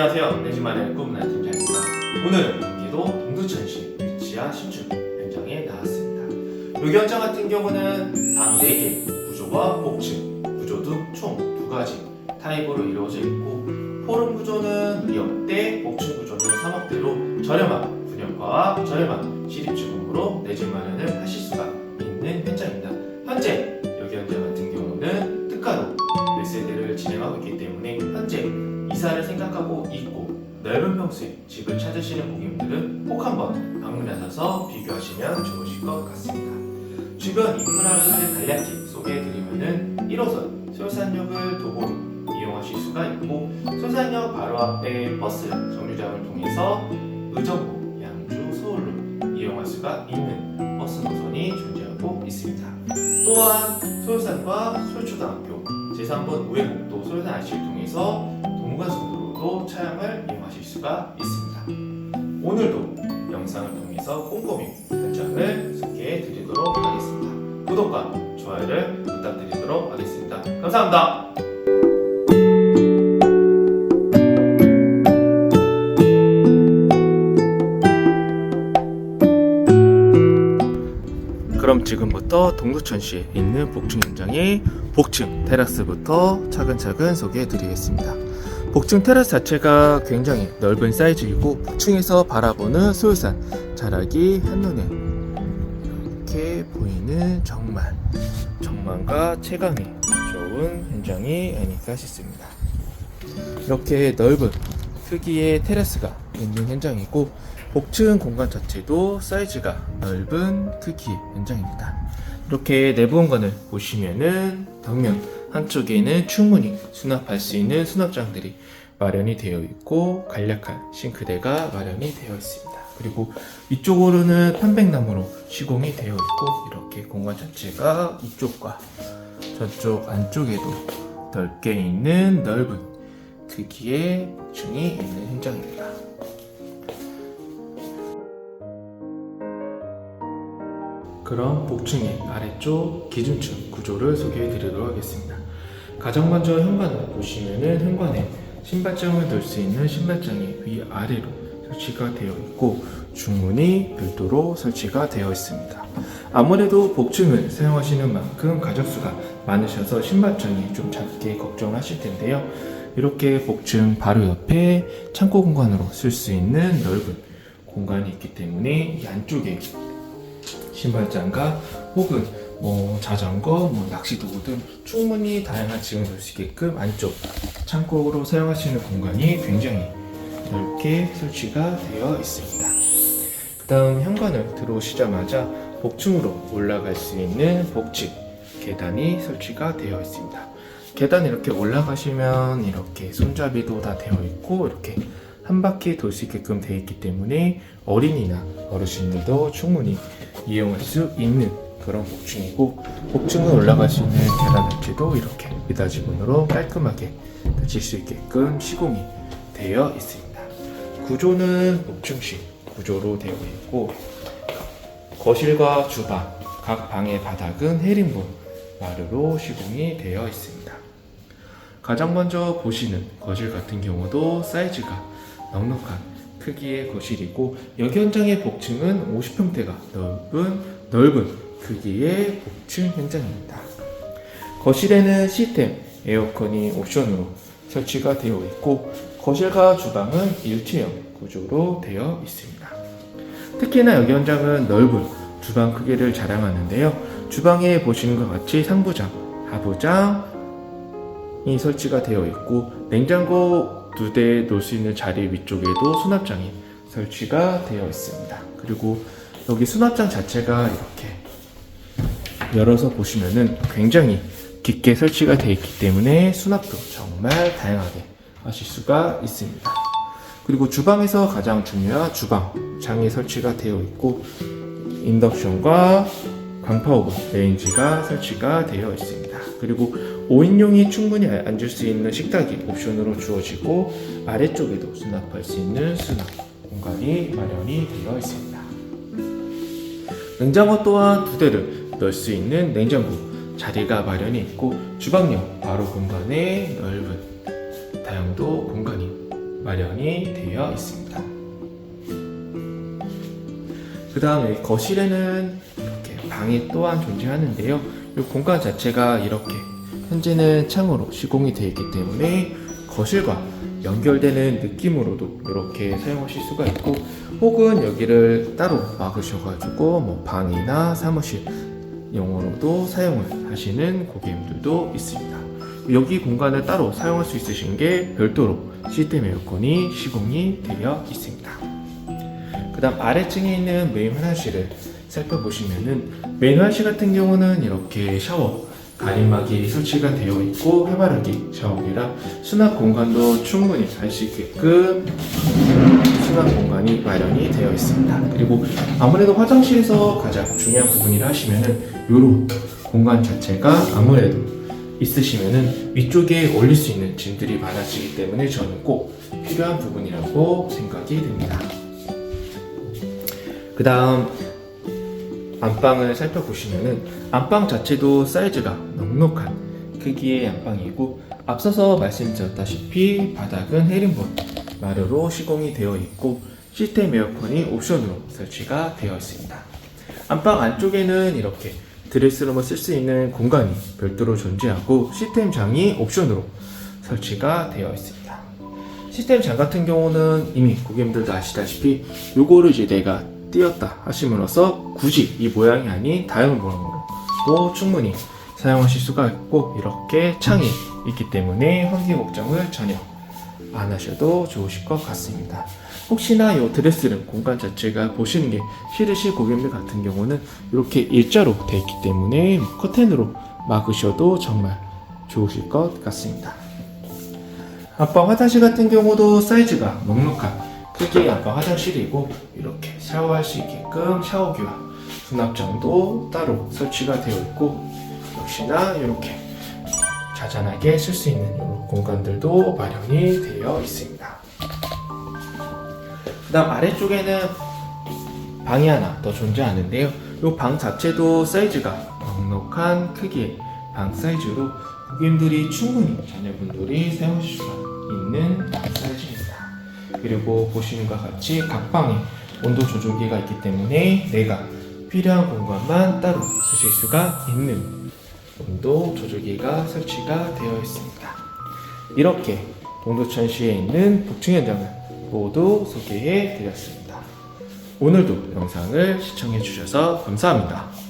안녕하세요. 내 집만의 꿈나팀장입니다 오늘은 경기도 동두천시 위치한 신축 현장에 나왔습니다. 여기 현장 같은 경우는 방 4개, 구조와 복층, 구조 등 총 두 가지 타입으로 이루어져 있고 포름 구조는 2억대, 복층 구조는 3억대로 저렴한 분양가와 저렴한 시립주공으로 내집 마련을 하실 수가 있는 현장입니다. 현재 평수의 집을 찾으시는 고객님들은 꼭 한번 방문하셔서 비교하시면 좋으실 것 같습니다. 주변 인프라를 간략히 소개해드리면은 1호선 솔산역을 도보로 이용하실 수가 있고 솔산역 바로 앞에 버스 정류장을 통해서 의정부, 양주, 서울로 이용할 수가 있는 버스 노선이 존재하고 있습니다. 또한 솔산과 솔초등학교 제3번 우회국도 솔산 IC를 통해서 동관선도 로도 차량을 이용하실 수가 있습니다. 오늘도 영상을 통해서 꼼꼼히 현장을 소개해 드리도록 하겠습니다. 구독과 좋아요를 부탁드리도록 하겠습니다. 감사합니다. 동두천시에 있는 복층 현장의 복층 테라스부터 차근차근 소개해 드리겠습니다. 복층 테라스 자체가 굉장히 넓은 사이즈이고 복층에서 바라보는 소유산 자락이 한눈에 이렇게 보이는 정말 정만과 체감이 좋은 현장이 아닐까 싶습니다. 이렇게 넓은 크기의 테라스가 있는 현장이고 복층 공간 자체도 사이즈가 넓은 크기의 현장입니다. 이렇게 내부 공간을 보시면은 벽면 한쪽에는 충분히 수납할 수 있는 수납장들이 마련이 되어 있고 간략한 싱크대가 마련이 되어 있습니다. 그리고 이쪽으로는 편백나무로 시공이 되어 있고 이렇게 공간 자체가 이쪽과 저쪽 안쪽에도 넓게 있는 넓은 크기의 복층이 있는 현장입니다. 그럼 복층의 아래쪽 기준층 구조를 소개해 드리도록 하겠습니다. 가장 먼저 현관을 보시면은 현관에 신발장을 넣을 수 있는 신발장이 위아래로 설치가 되어 있고 중문이 별도로 설치가 되어 있습니다. 아무래도 복층을 사용하시는 만큼 가족수가 많으셔서 신발장이 좀 작게 걱정하실 텐데요. 이렇게 복층 바로 옆에 창고 공간으로 쓸 수 있는 넓은 공간이 있기 때문에 이 안쪽에 신발장과 혹은 뭐 자전거, 뭐 낚시 도구 등 충분히 다양한 짐을 넣을 수 있게끔 안쪽 창고로 사용하시는 공간이 굉장히 넓게 설치가 되어 있습니다. 그 다음 현관을 들어오시자마자 복층으로 올라갈 수 있는 복층 계단이 설치가 되어 있습니다. 계단 이렇게 올라가시면 이렇게 손잡이도 다 되어 있고 이렇게 한 바퀴 돌 수 있게끔 되어 있기 때문에 어린이나 어르신들도 충분히 이용할 수 있는 그런 복층이고 복층을 올라갈 수 있는 계단 자체도 이렇게 미닫이문으로 깔끔하게 닫힐 수 있게끔 시공이 되어 있습니다. 구조는 복층식 구조로 되어 있고 거실과 주방 각 방의 바닥은 헤링본 마루로 시공이 되어 있습니다. 가장 먼저 보시는 거실 같은 경우도 사이즈가 넉넉한 크기의 거실이고 여기 현장의 복층은 50평대가 넓은 넓은 크기의 복층 현장입니다. 거실에는 시스템 에어컨이 옵션으로 설치가 되어 있고 거실과 주방은 일체형 구조로 되어 있습니다. 특히나 여기 현장은 넓은 주방 크기를 자랑하는데요. 주방에 보시는 것 같이 상부장, 하부장이 설치가 되어 있고 냉장고 두 대 놓을 수 있는 자리 위쪽에도 수납장이 설치가 되어 있습니다. 그리고 여기 수납장 자체가 이렇게 열어서 보시면은 굉장히 깊게 설치가 되어 있기 때문에 수납도 정말 다양하게 하실 수가 있습니다. 그리고 주방에서 가장 중요한 주방 장이 설치가 되어 있고 인덕션과 광파오븐 레인지가 설치가 되어 있습니다. 그리고 5인용이 충분히 앉을 수 있는 식탁이 옵션으로 주어지고 아래쪽에도 수납할 수 있는 수납 공간이 마련이 되어 있습니다. 냉장고 또한 두 대를 넣을 수 있는 냉장고 자리가 마련이 있고 주방용 바로 공간에 넓은 다용도 공간이 마련이 되어 있습니다. 그 다음에 거실에는 이렇게 방이 또한 존재하는데요. 이 공간 자체가 이렇게 현재는 창으로 시공이 되어 있기 때문에 거실과 연결되는 느낌으로도 이렇게 사용하실 수가 있고 혹은 여기를 따로 막으셔가지고 뭐 방이나 사무실 용어로도 사용을 하시는 고객님들도 있습니다. 여기 공간을 따로 사용할 수 있으신 게 별도로 시스템 에어컨이 시공이 되어 있습니다. 그 다음 아래층에 있는 메인 화장실을 살펴보시면은 메인 화장실 같은 경우는 이렇게 샤워 가림막이 설치가 되어 있고 해바라기 샤워기라 수납 공간도 충분히 할수 있게끔 수납 공간이 마련이 되어 있습니다. 그리고 아무래도 화장실에서 가장 중요한 부분이라 하시면은 요런 공간 자체가 아무래도 있으시면은 위쪽에 올릴 수 있는 짐들이 많아지기 때문에 저는 꼭 필요한 부분이라고 생각이 됩니다. 그 다음 안방을 살펴보시면은 안방 자체도 사이즈가 넉넉한 크기의 안방이고 앞서서 말씀드렸다시피 바닥은 헤링본 마루로 시공이 되어 있고 시스템 에어컨이 옵션으로 설치가 되어 있습니다. 안방 안쪽에는 이렇게 드레스룸을 쓸 수 있는 공간이 별도로 존재하고 시스템 장이 옵션으로 설치가 되어 있습니다. 시스템 장 같은 경우는 이미 고객님들도 아시다시피 요거를 이제 내가 띄었다 하심으로써 굳이 이 모양이 아닌 다른 모양으로도 충분히 사용하실 수가 있고 이렇게 창이 있기 때문에 환경 걱정을 전혀 안 하셔도 좋으실 것 같습니다. 혹시나 이 드레스룸 공간 자체가 보시는 게 싫으실 고객님들 같은 경우는 이렇게 일자로 되어 있기 때문에 커튼으로 막으셔도 정말 좋으실 것 같습니다. 안방 화장실 같은 경우도 사이즈가 넉넉한 크기의 안방 화장실이고 이렇게 샤워할 수 있게끔 샤워기와 수납장도 따로 설치가 되어 있고 역시나 이렇게 자잘하게 쓸 수 있는 이런 공간들도 마련이 되어 있습니다. 그 다음 아래쪽에는 방이 하나 더 존재하는데요. 이 방 자체도 사이즈가 넉넉한 크기의 방 사이즈로 고객님들이 충분히 자녀분들이 사용하실 수가 있는 사이즈입니다. 그리고 보시는 것과 같이 각 방에 온도 조절기가 있기 때문에 내가 필요한 공간만 따로 쓰실 수가 있는 온도 조절기가 설치가 되어 있습니다. 이렇게 동두천시에 있는 복층 현장을 모두 소개해 드렸습니다. 오늘도 영상을 시청해 주셔서 감사합니다.